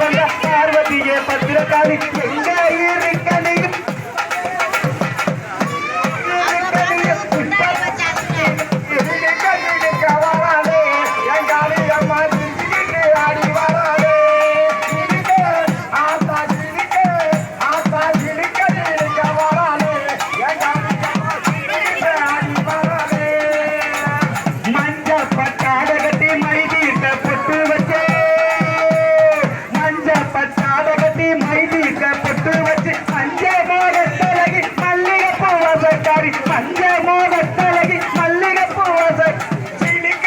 बंदा पार्वती ये पत्रकारी ஆசாரி மஞ்ச மோகத்தழகி மல்லிகைப்பூ வாசை சிலிக்க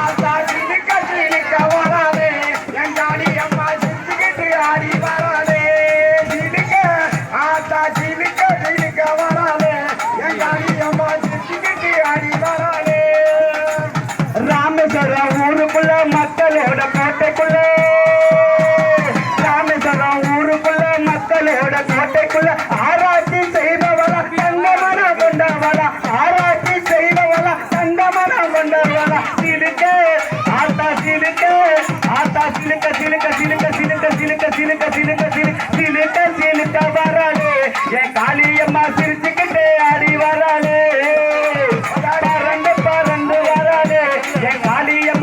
ஆசா சிலிக்க சிலிக்க வராதே. என் தாடி அம்மா சிரிச்சுக்கிட்டு ஆடி வராதே. சிலிக்க ஆசா சிலிக்க சிலிக்க வராதே. என் தாடி அம்மா சிரிச்சுக்கிட்டு ஆடி வராதே. ராமேஸ்வரம் ஊருக்குள்ள மக்களோட கோட்டைக்குள்ள. ராமேஸ்வரம் ஊருக்குள்ள மக்களோட கோட்டைக்குள்ள. ಬಂದವನ ಆರಾಟಿ ಸೈದವನ ಸಂಗಮನ ಬಂದವನ ಸಿಲುಕೆ ಆತ ಸಿಲುಕೆ ಆತ ಸಿಲುಕ ಸಿಲುಕ ಸಿಲುಕ ಸಿಲುಕ ಸಿಲುಕ ಸಿಲುಕ ಸಿಲುಕ ಸಿಲುಕ ಸಿಲುಕ ಸಿಲುಕ வராளே ஏ காளியம்மா சிரிச்சுக்கிட்டே ஆடி வராளே பறந்து பறந்து வராளே ஏ காளியம்மா